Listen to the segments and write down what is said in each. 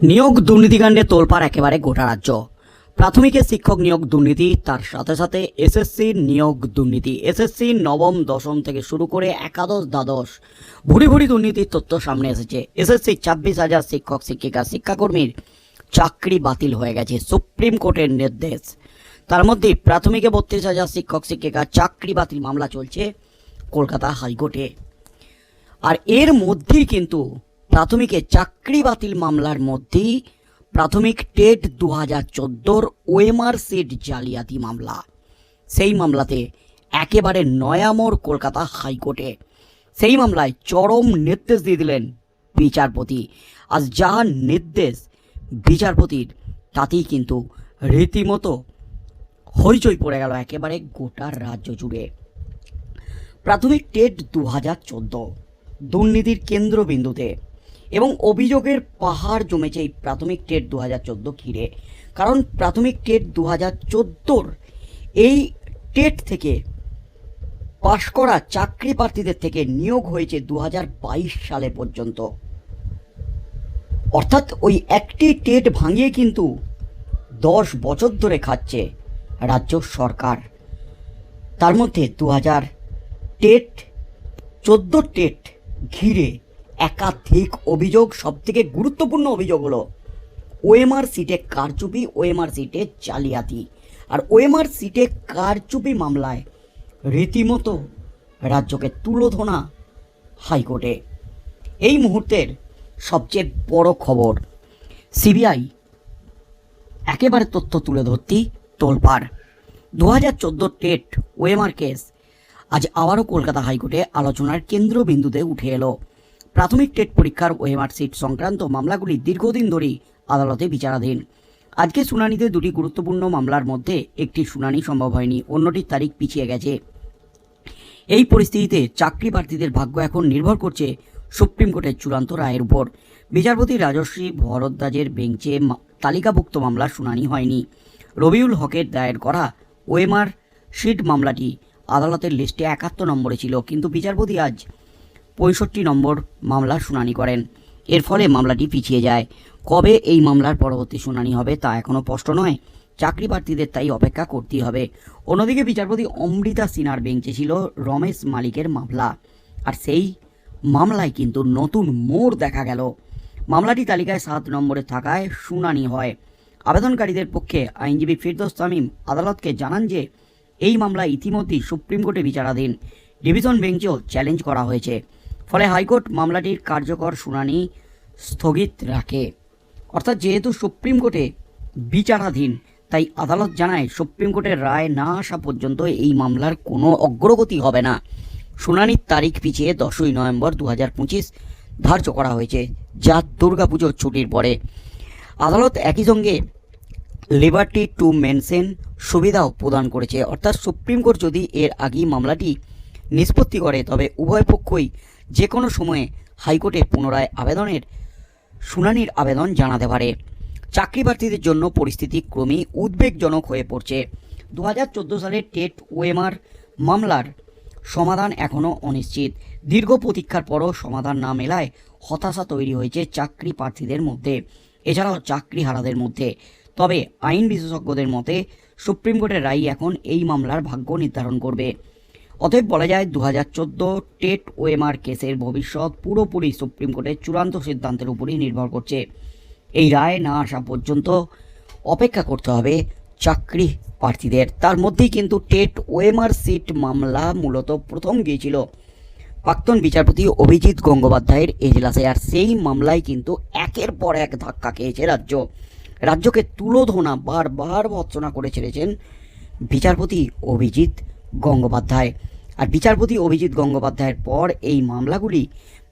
নিয়োগ দুর্নীতিকাণ্ডে তোলপাড় একেবারে গোটা রাজ্য। প্রাথমিকের শিক্ষক নিয়োগ দুর্নীতি, তার সাথে সাথে এসএসসি নিয়োগ দুর্নীতি। এসএসসি নবম, দশম থেকে শুরু করে একাদশ, দ্বাদশ ভুরি ভুরি দুর্নীতির তথ্য সামনে এসেছে। এসএসসি ছাব্বিশ হাজার শিক্ষক, শিক্ষিকা, শিক্ষাকর্মীর চাকরি বাতিল হয়ে গেছে। সুপ্রিম কোর্টের নির্দেশ। তার মধ্যে প্রাথমিকে বত্রিশ হাজার শিক্ষক, শিক্ষিকা, চাকরি বাতিল মামলা চলছে কলকাতা হাইকোর্টে। আর এর মধ্যেই কিন্তু প্রাথমিকে চাকরি বাতিল মামলার মধ্যেই প্রাথমিক টেট দু হাজার চোদ্দোর ওএমআর সিট জালিয়াতি মামলা। সেই মামলাতে একেবারে নয়ামোর কলকাতা হাইকোর্টে। সেই মামলায় চরম নির্দেশ দিয়ে দিলেন বিচারপতি। আজ যার নির্দেশ বিচারপতির, তাতেই কিন্তু রীতিমতো হইচই পড়ে গেল একেবারে গোটা রাজ্য জুড়ে। প্রাথমিক টেট দু হাজার চোদ্দ, দুর্নীতির কেন্দ্রবিন্দুতে এবং অভিযোগের পাহাড় জমেছে এই প্রাথমিক টেট দু হাজার চোদ্দ ঘিরে। কারণ প্রাথমিক টেট দু হাজার চোদ্দোর এই টেট থেকে পাশ করা চাকরি প্রার্থীদের থেকে নিয়োগ হয়েছে দু হাজার বাইশ সালে পর্যন্ত। অর্থাৎ ওই একটি টেট ভাঙিয়ে কিন্তু দশ বছর ধরে খাচ্ছে রাজ্য সরকার। তার মধ্যে দু হাজার টেট চোদ্দ টেট ঘিরে একাধিক অভিযোগ, সবথেকে গুরুত্বপূর্ণ অভিযোগ হলো ওএমআর সিটে কারচুপি, ওএমআর সিটে জালিয়াতি। আর ওএমআর সিটে কারচুপি মামলায় রীতিমতো রাজ্যকে তুলোধনা হাইকোর্টে। এই মুহূর্তের সবচেয়ে বড় খবর, সিবিআই একেবারে তথ্য তুলে ধরতেই তোলপাড়। দু হাজার চোদ্দ টেট ওয়েমার কেস আজ আবারও কলকাতা হাইকোর্টে আলোচনার কেন্দ্রবিন্দুতে উঠে এলো। প্রাথমিক টেট পরীক্ষার ওয়েমার সিট সংক্রান্ত মামলাগুলি দীর্ঘদিন ধরেই আদালতে বিচারাধীন। আজকে শুনানিতে দুটি গুরুত্বপূর্ণ মামলার মধ্যে একটি শুনানি সম্ভব হয়নি, অন্যটির তারিখ পিছিয়ে গেছে। এই পরিস্থিতিতে চাকরি প্রার্থীদের ভাগ্য এখন নির্ভর করছে সুপ্রিম কোর্টের চূড়ান্ত রায়ের উপর। বিচারপতি রাজশ্রী ভরদ্বাজের বেঞ্চে তালিকাভুক্ত মামলার শুনানি হয়নি। রবিউল হকের দায়ের করা ওএমআর শিট মামলাটি আদালতের লিস্টে একাত্তর নম্বরে ছিল, কিন্তু বিচারপতি আজ পঁয়ষট্টি নম্বর মামলার শুনানি করেন। এর ফলে মামলাটি পিছিয়ে যায়। কবে এই মামলার পরবর্তী শুনানি হবে তা এখনও স্পষ্ট নয়। চাকরি প্রার্থীদের তাই অপেক্ষা করতেই হবে। অন্যদিকে বিচারপতি অমৃতা সিনহার বেঞ্চে ছিল রমেশ মালিকের মামলা। আর সেই মামলায় কিন্তু নতুন মোড় দেখা গেল। মামলাটি তালিকায় সাত নম্বরে থাকায় শুনানি হয়। আবেদনকারীদের পক্ষে আইনজীবী ফিরদোস তামিম আদালতকে জানান যে, এই মামলা ইতিমধ্যেই সুপ্রিম কোর্টে বিচারাধীন। ডিভিশন বেঞ্চেও চ্যালেঞ্জ করা হয়েছে। ফলে হাইকোর্ট মামলাটির কার্যকর শুনানি স্থগিত রাখে। অর্থাৎ যেহেতু সুপ্রিম কোর্টে বিচারাধীন, তাই আদালত জানায় সুপ্রিম কোর্টের রায় না আসা পর্যন্ত এই মামলার কোনো অগ্রগতি হবে না। শুনানির তারিখ পিছিয়ে দশই নভেম্বর দু হাজার পঁচিশ ধার্য করা হয়েছে, যা দুর্গাপুজোর ছুটির পরে। আদালত একই সঙ্গে লিবার্টি টু মেনশন সুবিধাও প্রদান করেছে। অর্থাৎ সুপ্রিম কোর্ট যদি এর আগেই মামলাটি নিষ্পত্তি করে, তবে উভয় পক্ষই যে কোনো সময়ে হাইকোর্টে পুনরায় আবেদনের শুনানির আবেদন জানাতে পারে। চাকরি প্রার্থীদের জন্য পরিস্থিতি ক্রমেই উদ্বেগজনক হয়ে পড়ছে। দু হাজার চোদ্দ সালের টেট ওএমআর মামলার সমাধান এখনও অনিশ্চিত। দীর্ঘ প্রতীক্ষার পরও সমাধান না মেলায় হতাশা তৈরি হয়েছে চাকরি প্রার্থীদের মধ্যে, এছাড়াও চাকরি হারাদের মধ্যে। তবে আইন বিশেষজ্ঞদের মতে, সুপ্রিম কোর্টের রায় এখন এই মামলার ভাগ্য নির্ধারণ করবে। অতএব বলা যায় দু হাজার চোদ্দ টেট ওএমআর কেসের ভবিষ্যৎ পুরোপুরি সুপ্রিম কোর্টের চূড়ান্ত সিদ্ধান্তের উপরই নির্ভর করছে। এই রায় না আসা পর্যন্ত অপেক্ষা করতে হবে চাকরি প্রার্থীদের। তার মধ্যেই কিন্তু টেট ওএমআর সিট মামলা মূলত প্রথম গিয়েছিল। প্রাক্তন বিচারপতি অভিজিৎ গঙ্গোপাধ্যায়ের এজলাসে, আর সেই মামলায় কিন্তু একের পর এক ধাক্কা খেয়েছে রাজ্য। রাজ্যকে তুলোধনা বারবার ভৎসনা করে ছেড়েছেন বিচারপতি অভিজিৎ গঙ্গোপাধ্যায়। আর বিচারপতি অভিজিৎ গঙ্গোপাধ্যায়ের পর এই মামলাগুলি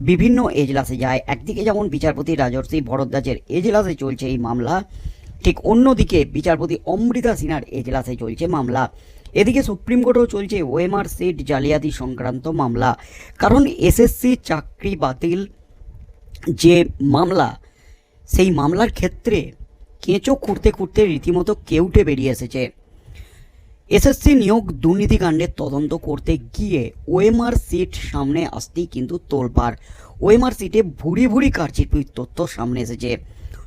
বিভিন্ন এজলাসে যায়। একদিকে যেমন বিচারপতি রাজর্ষি ভরদ্বাজের এজলাসে চলছে এই মামলা, ঠিক অন্যদিকে বিচারপতি অমৃতা সিনহার এজলাসে চলছে মামলা। এদিকে সুপ্রিম কোর্টেও চলছে ওএমআর সিট জালিয়াতি সংক্রান্ত মামলা। কারণ এসএসসি চাকরি বাতিল যে মামলা, সেই মামলার ক্ষেত্রে কেঁচো খুঁড়তে খুঁড়তে রীতিমতো কেউটে বেরিয়ে এসেছে। এসএসসি নিয়োগ দুর্নীতিকাণ্ডের তদন্ত করতে গিয়ে ওএমআর সিট সামনে আসতেই কিন্তু তোলপাড়। ওএমআর সিটে ভুরি ভুরি কারচিপির তথ্য সামনে এসেছে।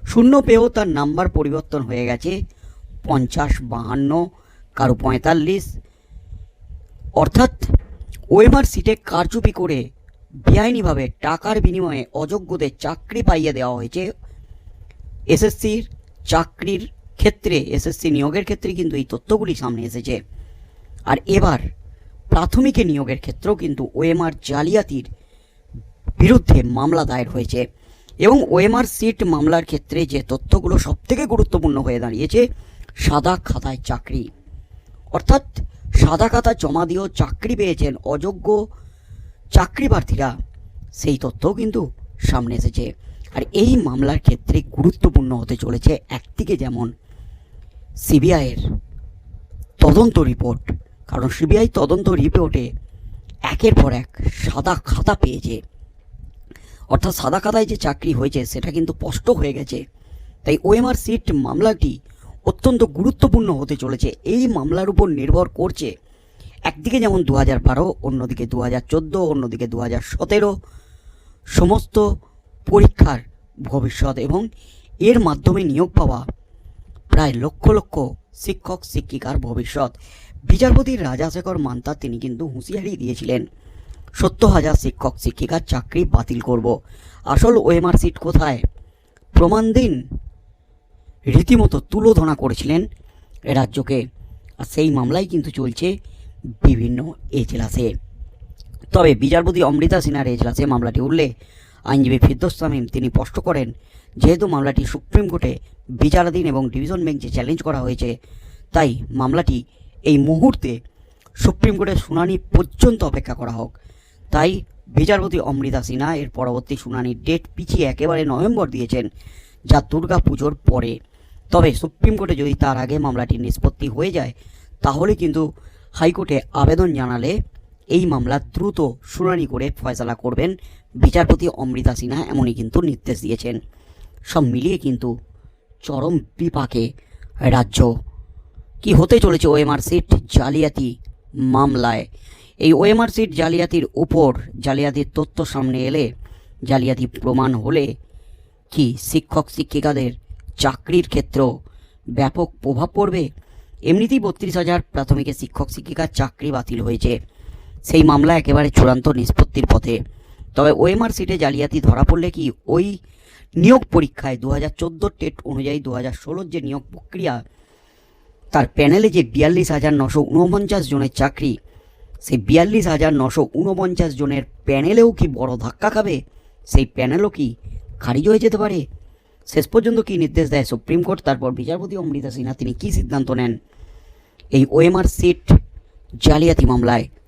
শূন্য পেয়েও তার নাম্বার পরিবর্তন হয়ে গেছে। পঞ্চাশ, বাহান্ন, কারও পঁয়তাল্লিশ। অর্থাৎ ওয়েমার সিটে কারচুপি করে বেআইনিভাবে টাকার বিনিময়ে অযোগ্যদের চাকরি পাইয়ে দেওয়া হয়েছে। এসএসসির চাকরির ক্ষেত্রে এসএসসি নিয়োগের ক্ষেত্রে কিন্তু এই তথ্যগুলি সামনে এসেছে। আর এবার প্রাথমিকে নিয়োগের ক্ষেত্রেও কিন্তু ওএমআর জালিয়াতির বিরুদ্ধে মামলা দায়ের হয়েছে এবং ওএমআর সিট মামলার ক্ষেত্রে যে তথ্যগুলো সবথেকে গুরুত্বপূর্ণ হয়ে দাঁড়িয়েছে, সাদা খাতায় চাকরি। অর্থাৎ সাদা খাতা জমা দিয়েও চাকরি পেয়েছেন অযোগ্য চাকরি প্রার্থীরা সেই তথ্যও কিন্তু সামনে এসেছে। আর এই মামলার ক্ষেত্রে গুরুত্বপূর্ণ হতে চলেছে একদিকে যেমন সিবিআইয়ের তদন্ত রিপোর্ট। কারণ সিবিআই তদন্ত রিপোর্টে একের পর এক সাদা খাতা পেয়েছে অর্থাৎ সাদা খাতায় যে চাকরি হয়েছে সেটা কিন্তু স্পষ্ট হয়ে গেছে। তাই ওএমআর সিট মামলাটি অত্যন্ত গুরুত্বপূর্ণ হতে চলেছে। এই মামলার উপর নির্ভর করছে একদিকে যেমন দু হাজার বারো, অন্যদিকে দু হাজার চোদ্দ, অন্যদিকে দু হাজার সতেরো, সমস্ত পরীক্ষার ভবিষ্যৎ এবং এর মাধ্যমে নিয়োগ পাওয়া প্রায় লক্ষ লক্ষ শিক্ষক, শিক্ষিকার ভবিষ্যৎ। বিচারপতি রাজাশেখর মান্তা তিনি কিন্তু হুঁশিয়ারি দিয়েছিলেন, সত্তর হাজার শিক্ষক, শিক্ষিকার চাকরি বাতিল করব। আসল ওএমআর সিট কোথায়? প্রমাণ দিন। রীতিমতো তুলোধনা করেছিলেন রাজ্যকে। আর সেই মামলাই কিন্তু চলছে বিভিন্ন এজলাসে। তবে বিচারপতি অমৃতা সিনহার এজলাসে মামলাটি উঠলে আইনজীবী ফিরদোস তামিম তিনি স্পষ্ট করেন, যেহেতু মামলাটি সুপ্রিম কোর্টে বিচারাধীন এবং ডিভিশন বেঞ্চে চ্যালেঞ্জ করা হয়েছে, তাই মামলাটি এই মুহূর্তে সুপ্রিম কোর্টের শুনানি পর্যন্ত অপেক্ষা করা হোক। তাই বিচারপতি অমৃতা সিনহা এর পরবর্তী শুনানির ডেট পিছিয়ে একেবারে নভেম্বর দিয়েছেন, যা দুর্গা পুজোর পরে। তবে সুপ্রিম কোর্টে যদি তার আগে মামলাটির নিষ্পত্তি হয়ে যায়, তাহলে কিন্তু হাইকোর্টে আবেদন জানালে এই মামলা দ্রুত শুনানি করে ফয়সালা করবেন। বিচারপতি অমৃতা সিনহা এমনই কিন্তু নির্দেশ দিয়েছেন। সব মিলিয়ে কিন্তু চরম বিপাকে রাজ্য। কি হতে চলেছে ওএমআর সিট জালিয়াতি মামলায়? এই ওএমআর সিট জালিয়াতির উপর জালিয়াতির তথ্য সামনে এলে জালিয়াতি প্রমাণ হলে কি শিক্ষক শিক্ষিকাদের চাকরির ক্ষেত্রেও ব্যাপক প্রভাব পড়বে? এমনিতেই বত্রিশ হাজার প্রাথমিকে শিক্ষক শিক্ষিকার চাকরি বাতিল হয়েছে। সেই মামলা একেবারে চূড়ান্ত নিষ্পত্তির পথে। তবে ওএমআর সিটে জালিয়াতি ধরা পড়লে কি ওই নিয়োগ পরীক্ষায় দু হাজার চোদ্দোর টেট অনুযায়ী দু হাজার ষোলোর যে নিয়োগ প্রক্রিয়া, তার প্যানেলে যে বিয়াল্লিশ হাজার নশো উনপঞ্চাশ জনের চাকরি, সেই বিয়াল্লিশ হাজার নশো উনপঞ্চাশ জনের প্যানেলেও কি বড় ধাক্কা খাবে? সেই প্যানেলও কি খারিজ হয়ে যেতে পারে? শেষ পর্যন্ত কি নির্দেশ দেয় সুপ্রিম কোর্ট? তারপর বিচারপতি অমৃতা সিনহা তিনি কী সিদ্ধান্ত নেন? এই ওএমআর সিট জালিয়াতি মামলায়